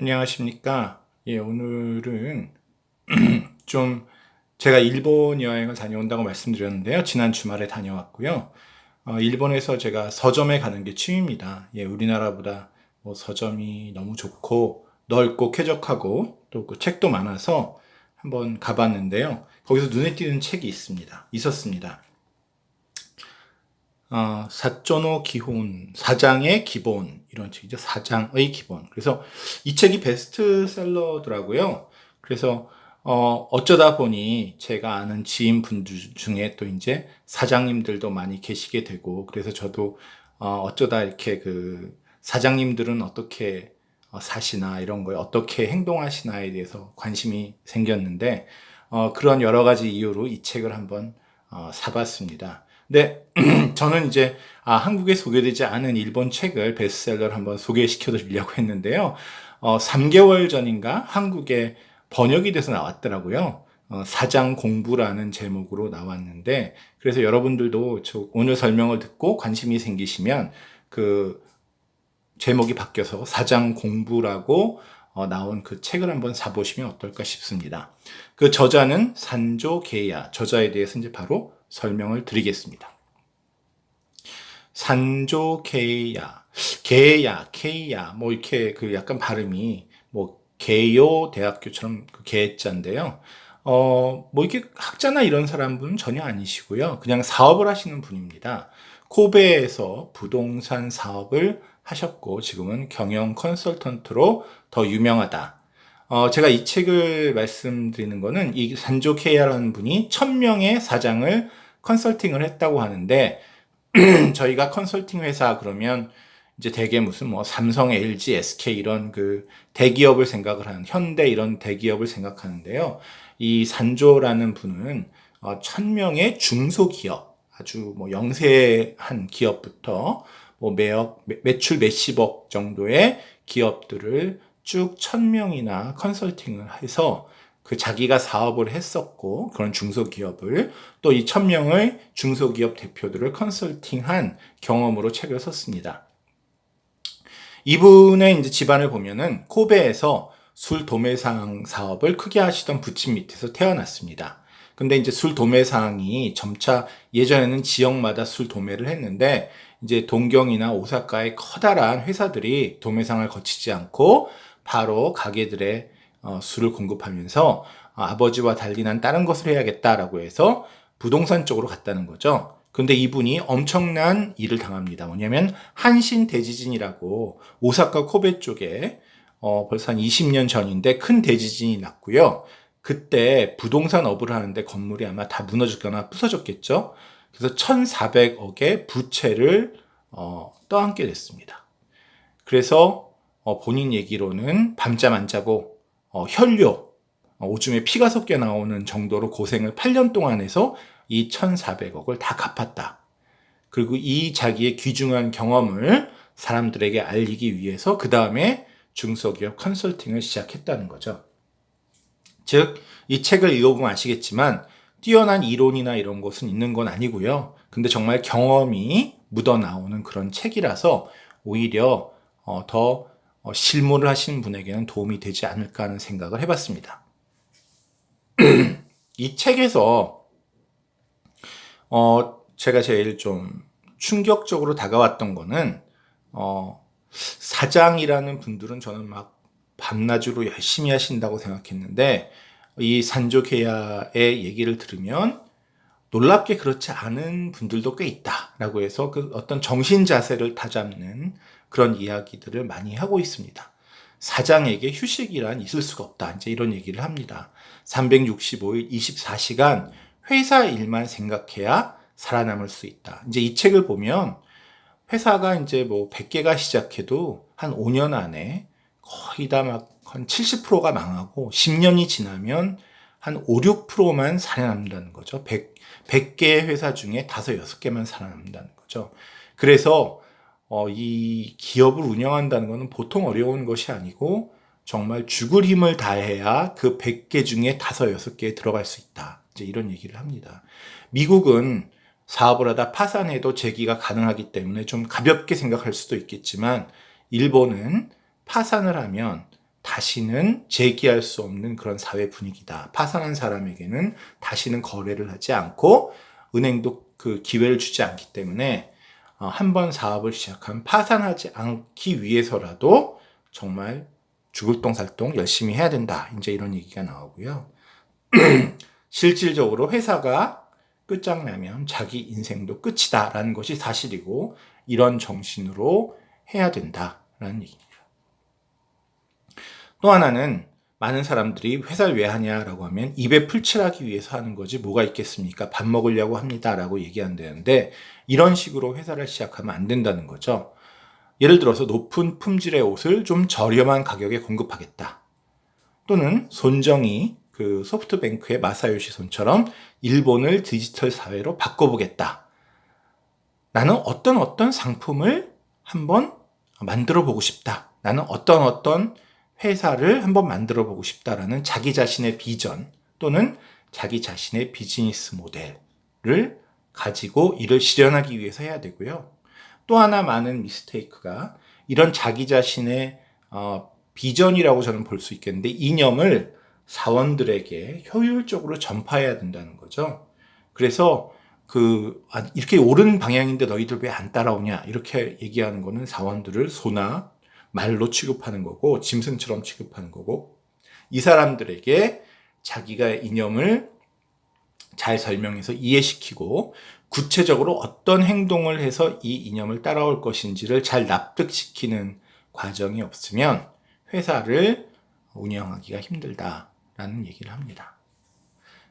안녕하십니까. 예, 오늘은 좀 제가 일본 여행을 다녀온다고 말씀드렸는데요. 지난 주말에 다녀왔고요. 어, 일본에서 제가 서점에 가는 게 취미입니다. 예, 우리나라보다 뭐 서점이 너무 좋고 넓고 쾌적하고 또 그 책도 많아서 한번 가봤는데요. 거기서 눈에 띄는 책이 있습니다. 있었습니다. 어, 사조노 기혼, 사장의 기본, 이런 책이죠. 사장의 기본. 그래서 이 책이 베스트셀러더라고요. 그래서, 어, 어쩌다 보니 제가 아는 지인분들 중에 또 이제 사장님들도 많이 계시게 되고, 그래서 저도, 어, 어쩌다 이렇게 그 사장님들은 어떻게 어, 사시나 이런 거에 어떻게 행동하시나에 대해서 관심이 생겼는데, 어, 그런 여러 가지 이유로 이 책을 한번 어, 사봤습니다. 근데 저는 이제 아, 한국에 소개되지 않은 일본 책을 베스트셀러를 한번 소개시켜 드리려고 했는데요. 어, 3개월 전인가 한국에 번역이 돼서 나왔더라고요. 어, 사장 공부라는 제목으로 나왔는데 그래서 여러분들도 오늘 설명을 듣고 관심이 생기시면 그 제목이 바뀌어서 사장 공부라고 어, 나온 그 책을 한번 사보시면 어떨까 싶습니다. 그 저자는 산조 게야 저자에 대해서 이제 바로 설명을 드리겠습니다. 산조 케야, 게야, 케야, 뭐 이렇게 그 약간 발음이 뭐 개요 대학교처럼 그 개자인데요. 어, 뭐 이렇게 학자나 이런 사람분은 전혀 아니시고요. 그냥 사업을 하시는 분입니다. 코베에서 부동산 사업을 하셨고 지금은 경영 컨설턴트로 더 유명하다. 어, 제가 이 책을 말씀드리는 거는 이 산조 케이아라는 분이 천명의 사장을 컨설팅을 했다고 하는데 저희가 컨설팅 회사 그러면 이제 대개 무슨 뭐 삼성, LG, SK 이런 그 대기업을 생각을 하는 현대 이런 대기업을 생각하는데요. 이 산조라는 분은 어, 천 명의 중소기업 아주 뭐 영세한 기업부터 뭐 매억 매출 몇십억 정도의 기업들을 쭉 천 명이나 컨설팅을 해서 그 자기가 사업을 했었고 그런 중소기업을 또이 천명의 중소기업 대표들을 컨설팅한 경험으로 책을 썼습니다. 이분의 이제 집안을 보면은 코베에서 술 도매상 사업을 크게 하시던 부친 밑에서 태어났습니다. 근데 이제 술 도매상이 점차 예전에는 지역마다 술 도매를 했는데 이제 동경이나 오사카의 커다란 회사들이 도매상을 거치지 않고 바로 가게들의 어, 술을 공급하면서 어, 아버지와 달리 난 다른 것을 해야겠다라고 해서 부동산 쪽으로 갔다는 거죠. 근데 이분이 엄청난 일을 당합니다. 뭐냐면 한신 대지진이라고 오사카 코베 쪽에 어, 벌써 한 20년 전인데 큰 대지진이 났고요. 그때 부동산 업을 하는데 건물이 아마 다 무너졌거나 부서졌겠죠. 그래서 1,400억의 부채를 어, 떠안게 됐습니다. 그래서 어, 본인 얘기로는 밤잠 안 자고 어, 혈뇨, 어, 오줌에 피가 섞여 나오는 정도로 고생을 8년 동안 해서 이 1,400억을 다 갚았다. 그리고 이 자기의 귀중한 경험을 사람들에게 알리기 위해서 그 다음에 중소기업 컨설팅을 시작했다는 거죠. 즉, 이 책을 읽어보면 아시겠지만, 뛰어난 이론이나 이런 것은 있는 건 아니고요. 근데 정말 경험이 묻어 나오는 그런 책이라서 오히려 어, 더 어, 실무를 하시는 분에게는 도움이 되지 않을까 하는 생각을 해봤습니다. 이 책에서 어, 제가 제일 좀 충격적으로 다가왔던 거는 어, 사장이라는 분들은 저는 막 밤낮으로 열심히 하신다고 생각했는데 이 산조케야의 얘기를 들으면 놀랍게 그렇지 않은 분들도 꽤 있다라고 해서 그 어떤 정신 자세를 다잡는 그런 이야기들을 많이 하고 있습니다. 사장에게 휴식이란 있을 수가 없다. 이제 이런 얘기를 합니다. 365일 24시간 회사 일만 생각해야 살아남을 수 있다. 이제 이 책을 보면 회사가 이제 뭐 100개가 시작해도 한 5년 안에 거의 다 막 한 70%가 망하고 10년이 지나면 한 5, 6%만 살아남는다는 거죠. 100, 100개의 회사 중에 5, 6개만 살아남는다는 거죠. 그래서 어, 이 기업을 운영한다는 것은 보통 어려운 것이 아니고 정말 죽을 힘을 다해야 그 100개 중에 5, 6개에 들어갈 수 있다. 이제 이런 얘기를 합니다. 미국은 사업을 하다 파산해도 재기가 가능하기 때문에 좀 가볍게 생각할 수도 있겠지만 일본은 파산을 하면 다시는 재기할 수 없는 그런 사회 분위기다. 파산한 사람에게는 다시는 거래를 하지 않고 은행도 그 기회를 주지 않기 때문에 어, 한 번 사업을 시작하면 파산하지 않기 위해서라도 정말 죽을 똥살똥 열심히 해야 된다. 이제 이런 얘기가 나오고요. 실질적으로 회사가 끝장나면 자기 인생도 끝이다 라는 것이 사실이고 이런 정신으로 해야 된다 라는 얘기입니다. 또 하나는 많은 사람들이 회사를 왜 하냐라고 하면 입에 풀칠하기 위해서 하는 거지 뭐가 있겠습니까? 밥 먹으려고 합니다라고 얘기한다는데 이런 식으로 회사를 시작하면 안 된다는 거죠. 예를 들어서 높은 품질의 옷을 좀 저렴한 가격에 공급하겠다. 또는 손정이 그 소프트뱅크의 마사요시 손처럼 일본을 디지털 사회로 바꿔보겠다. 나는 어떤 어떤 상품을 한번 만들어 보고 싶다. 나는 어떤 어떤 회사를 한번 만들어 보고 싶다라는 자기 자신의 비전 또는 자기 자신의 비즈니스 모델을 가지고 이를 실현하기 위해서 해야 되고요. 또 하나 많은 미스테이크가 이런 자기 자신의 어, 비전이라고 저는 볼 수 있겠는데 이념을 사원들에게 효율적으로 전파해야 된다는 거죠. 그래서 그 아, 이렇게 옳은 방향인데 너희들 왜 안 따라오냐 이렇게 얘기하는 거는 사원들을 소나 말로 취급하는 거고 짐승처럼 취급하는 거고 이 사람들에게 자기가 이념을 잘 설명해서 이해시키고 구체적으로 어떤 행동을 해서 이 이념을 따라올 것인지를 잘 납득시키는 과정이 없으면 회사를 운영하기가 힘들다라는 얘기를 합니다.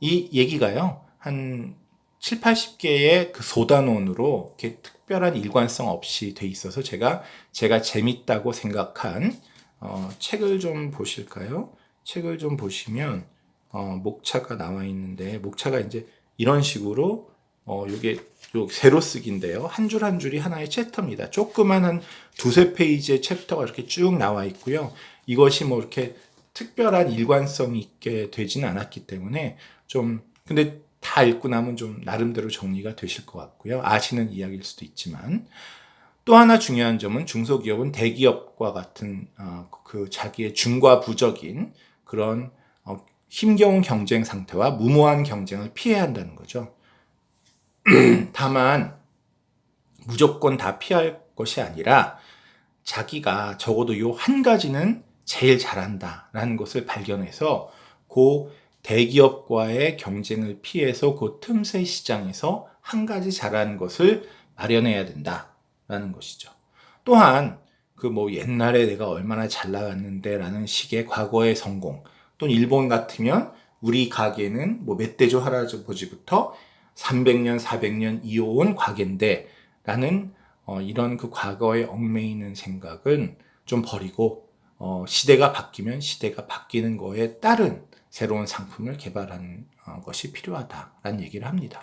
이 얘기가요, 한 7, 80개의 그 소단원으로 이렇게 특별한 일관성 없이 돼 있어서 제가 제가 재밌다고 생각한 어, 책을 좀 보실까요? 책을 좀 보시면 어, 목차가 나와 있는데 목차가 이제 이런 식으로 어, 요게 요 세로 쓰기인데요. 한 줄 한 줄이 하나의 챕터입니다. 조그만 한 두세 페이지의 챕터가 이렇게 쭉 나와 있고요. 이것이 뭐 이렇게 특별한 일관성 있게 되지는 않았기 때문에 좀 근데 다 읽고 나면 좀 나름대로 정리가 되실 것 같고요. 아시는 이야기일 수도 있지만 또 하나 중요한 점은 중소기업은 대기업과 같은 어, 그 자기의 중과 부적인 그런 어, 힘겨운 경쟁 상태와 무모한 경쟁을 피해야 한다는 거죠. 다만 무조건 다 피할 것이 아니라 자기가 적어도 요 한 가지는 제일 잘한다라는 것을 발견해서 그 대기업과의 경쟁을 피해서 그 틈새 시장에서 한 가지 잘하는 것을 마련해야 된다라는 것이죠. 또한 그 뭐 옛날에 내가 얼마나 잘 나갔는데 라는 식의 과거의 성공 또는 일본 같으면 우리 가게는 뭐 멧돼지 할아버지부터 300년 400년 이어온 가게인데 라는 어, 이런 그 과거에 얽매이는 생각은 좀 버리고 어, 시대가 바뀌면 시대가 바뀌는 거에 따른 새로운 상품을 개발하는 어, 것이 필요하다라는 얘기를 합니다.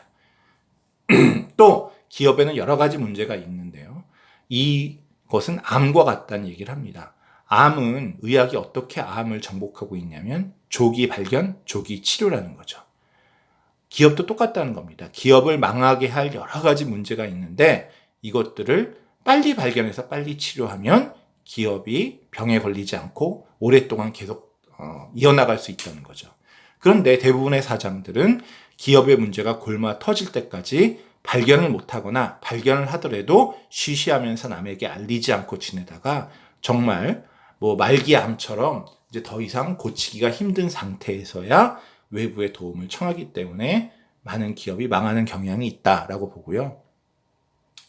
또 기업에는 여러 가지 문제가 있는데요. 이것은 암과 같다는 얘기를 합니다. 암은 의학이 어떻게 암을 정복하고 있냐면 조기 발견, 조기 치료라는 거죠. 기업도 똑같다는 겁니다. 기업을 망하게 할 여러 가지 문제가 있는데 이것들을 빨리 발견해서 빨리 치료하면 기업이 병에 걸리지 않고 오랫동안 계속 어, 이어나갈 수 있다는 거죠. 그런데 대부분의 사장들은 기업의 문제가 골마 터질 때까지 발견을 못하거나 발견을 하더라도 쉬쉬하면서 남에게 알리지 않고 지내다가 정말 뭐 말기암처럼 이제 더 이상 고치기가 힘든 상태에서야 외부의 도움을 청하기 때문에 많은 기업이 망하는 경향이 있다라고 보고요.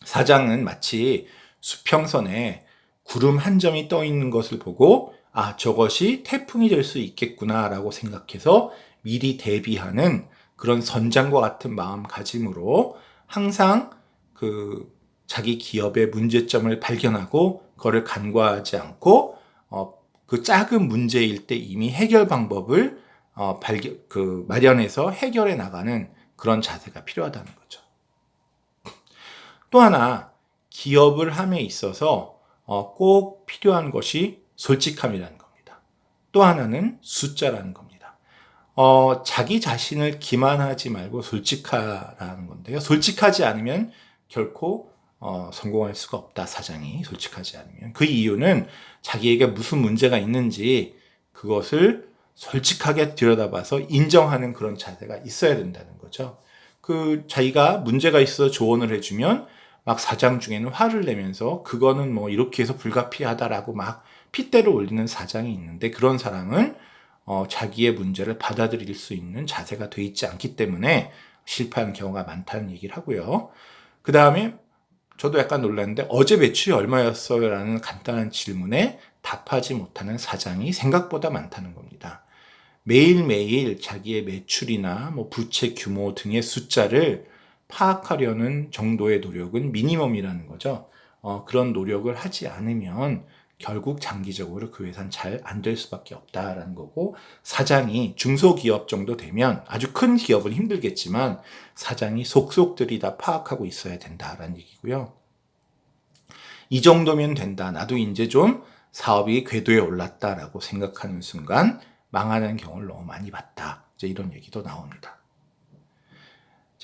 사장은 마치 수평선에 구름 한 점이 떠 있는 것을 보고 아, 저것이 태풍이 될 수 있겠구나라고 생각해서 미리 대비하는 그런 선장과 같은 마음가짐으로 항상 그 자기 기업의 문제점을 발견하고 그거를 간과하지 않고 어, 그 작은 문제일 때 이미 해결 방법을 어, 발견 그 마련해서 해결해 나가는 그런 자세가 필요하다는 거죠. 또 하나 기업을 함에 있어서 어, 꼭 필요한 것이 솔직함이라는 겁니다. 또 하나는 숫자라는 겁니다. 어, 자기 자신을 기만하지 말고 솔직하라는 건데요. 솔직하지 않으면 결코 어, 성공할 수가 없다. 사장이 솔직하지 않으면 그 이유는 자기에게 무슨 문제가 있는지 그것을 솔직하게 들여다봐서 인정하는 그런 자세가 있어야 된다는 거죠. 그 자기가 문제가 있어 조언을 해주면 막 사장 중에는 화를 내면서 그거는 뭐 이렇게 해서 불가피하다라고 막 핏대를 올리는 사장이 있는데 그런 사람은 어, 자기의 문제를 받아들일 수 있는 자세가 돼 있지 않기 때문에 실패하는 경우가 많다는 얘기를 하고요. 그 다음에 저도 약간 놀랐는데 어제 매출이 얼마였어요? 라는 간단한 질문에 답하지 못하는 사장이 생각보다 많다는 겁니다. 매일매일 자기의 매출이나 뭐 부채 규모 등의 숫자를 파악하려는 정도의 노력은 미니멈이라는 거죠. 어, 그런 노력을 하지 않으면 결국 장기적으로 그 회사는 잘 안 될 수밖에 없다라는 거고 사장이 중소기업 정도 되면 아주 큰 기업은 힘들겠지만 사장이 속속들이 다 파악하고 있어야 된다라는 얘기고요. 이 정도면 된다. 나도 이제 좀 사업이 궤도에 올랐다라고 생각하는 순간 망하는 경우를 너무 많이 봤다. 이제 이런 얘기도 나옵니다.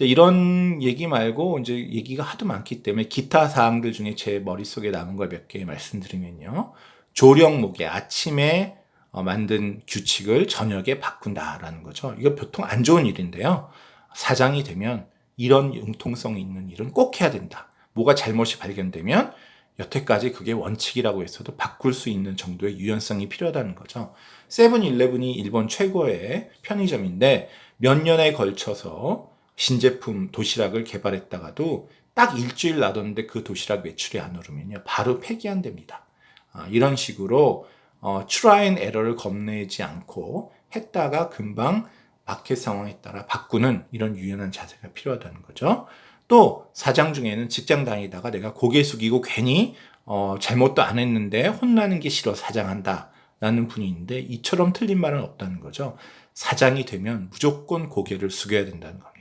이런 얘기 말고 이제 얘기가 하도 많기 때문에 기타 사항들 중에 제 머릿속에 남은 걸 몇 개 말씀드리면요. 조령목에 아침에 어, 만든 규칙을 저녁에 바꾼다라는 거죠. 이거 보통 안 좋은 일인데요. 사장이 되면 이런 융통성 있는 일은 꼭 해야 된다. 뭐가 잘못이 발견되면 여태까지 그게 원칙이라고 했어도 바꿀 수 있는 정도의 유연성이 필요하다는 거죠. 세븐일레븐이 일본 최고의 편의점인데 몇 년에 걸쳐서 신제품 도시락을 개발했다가도 딱 일주일 놔뒀는데 그 도시락 매출이 안 오르면요. 바로 폐기한답니다. 아, 이런 식으로 어, 트라이 앤 에러를 겁내지 않고 했다가 금방 마켓 상황에 따라 바꾸는 이런 유연한 자세가 필요하다는 거죠. 또 사장 중에는 직장 다니다가 내가 고개 숙이고 괜히 어, 잘못도 안 했는데 혼나는 게 싫어 사장한다. 라는 분이 있는데 이처럼 틀린 말은 없다는 거죠. 사장이 되면 무조건 고개를 숙여야 된다는 겁니다.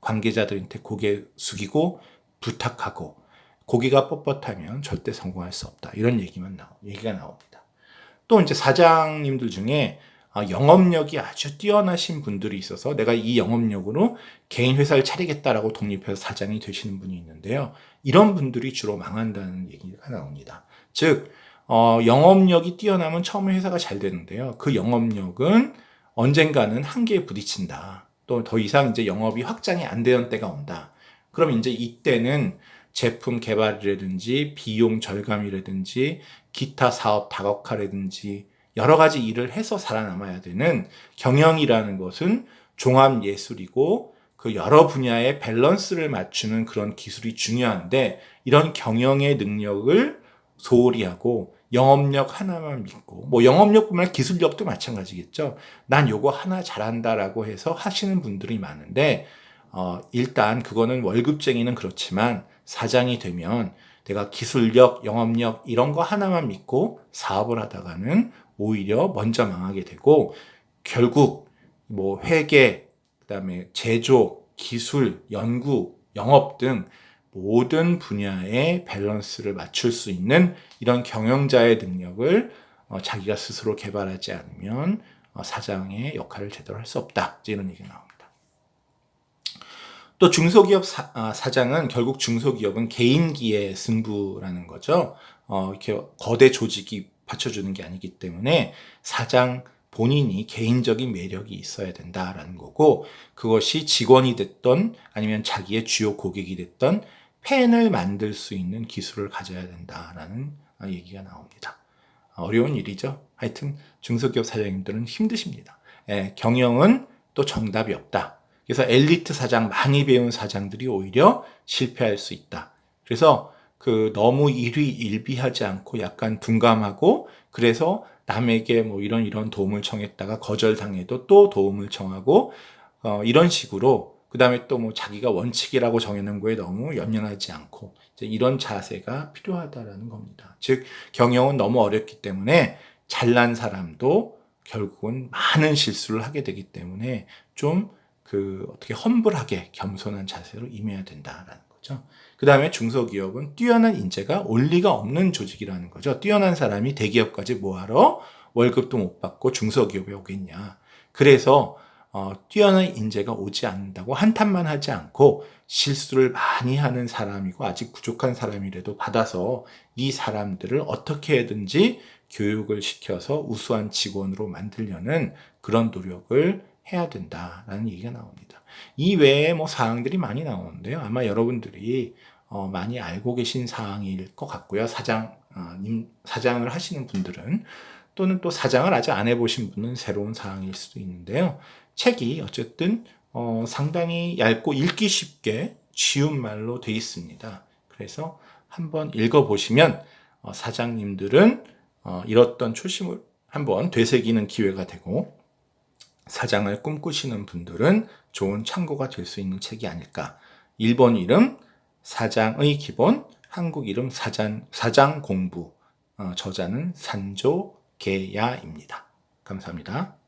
관계자들한테 고개 숙이고 부탁하고 고개가 뻣뻣하면 절대 성공할 수 없다. 이런 얘기만 나오, 얘기가 나옵니다. 또 이제 사장님들 중에 아, 영업력이 아주 뛰어나신 분들이 있어서 내가 이 영업력으로 개인 회사를 차리겠다라고 독립해서 사장이 되시는 분이 있는데요. 이런 분들이 주로 망한다는 얘기가 나옵니다. 즉, 어, 영업력이 뛰어나면 처음에 회사가 잘 되는데요. 그 영업력은 언젠가는 한계에 부딪힌다. 또 더 이상 이제 영업이 확장이 안 되는 때가 온다. 그럼 이제 이때는 제품 개발이라든지 비용 절감이라든지 기타 사업 다각화라든지 여러 가지 일을 해서 살아남아야 되는 경영이라는 것은 종합 예술이고 그 여러 분야의 밸런스를 맞추는 그런 기술이 중요한데 이런 경영의 능력을 소홀히 하고 영업력 하나만 믿고 뭐 영업력뿐만 아니라 기술력도 마찬가지겠죠. 난 요거 하나 잘한다라고 해서 하시는 분들이 많은데 어, 일단 그거는 월급쟁이는 그렇지만 사장이 되면 내가 기술력, 영업력 이런 거 하나만 믿고 사업을 하다가는 오히려 먼저 망하게 되고 결국 뭐 회계, 그다음에 제조, 기술, 연구, 영업 등 모든 분야의 밸런스를 맞출 수 있는 이런 경영자의 능력을 어, 자기가 스스로 개발하지 않으면 어, 사장의 역할을 제대로 할 수 없다. 이런 얘기가 나옵니다. 또 중소기업 사, 아, 장은 결국 중소기업은 개인기의 승부라는 거죠. 어, 이렇게 거대 조직이 받쳐주는 게 아니기 때문에 사장 본인이 개인적인 매력이 있어야 된다라는 거고 그것이 직원이 됐던 아니면 자기의 주요 고객이 됐던 펜을 만들 수 있는 기술을 가져야 된다라는 얘기가 나옵니다. 어려운 일이죠. 하여튼 중소기업 사장님들은 힘드십니다. 예, 경영은 또 정답이 없다. 그래서 엘리트 사장 많이 배운 사장들이 오히려 실패할 수 있다. 그래서 그 너무 일희일비하지 않고 약간 둔감하고 그래서 남에게 뭐 이런 이런 도움을 청했다가 거절당해도 또 도움을 청하고 어, 이런 식으로 그 다음에 또 뭐 자기가 원칙이라고 정해놓은 거에 너무 연연하지 않고 이런 자세가 필요하다라는 겁니다. 즉 경영은 너무 어렵기 때문에 잘난 사람도 결국은 많은 실수를 하게 되기 때문에 좀 그 어떻게 험불하게 겸손한 자세로 임해야 된다라는 거죠. 그 다음에 중소기업은 뛰어난 인재가 올리가 없는 조직이라는 거죠. 뛰어난 사람이 대기업까지 뭐하러 월급도 못 받고 중소기업에 오겠냐. 그래서 어, 뛰어난 인재가 오지 않는다고 한탄만 하지 않고 실수를 많이 하는 사람이고 아직 부족한 사람이라도 받아서 이 사람들을 어떻게 해든지 교육을 시켜서 우수한 직원으로 만들려는 그런 노력을 해야 된다라는 얘기가 나옵니다. 이 외에 뭐 사항들이 많이 나오는데요. 아마 여러분들이 어, 많이 알고 계신 사항일 것 같고요. 사장, 어, 님, 사장을 하시는 분들은 또는 또 사장을 아직 안 해보신 분은 새로운 사항일 수도 있는데요. 책이 어쨌든 어, 상당히 얇고 읽기 쉽게 쉬운 말로 되어 있습니다. 그래서 한번 읽어보시면 어, 사장님들은 어, 잃었던 초심을 한번 되새기는 기회가 되고 사장을 꿈꾸시는 분들은 좋은 참고가 될 수 있는 책이 아닐까. 일본 이름 사장의 기본, 한국 이름 사장, 사장 공부, 어, 저자는 산조 개야입니다. 감사합니다.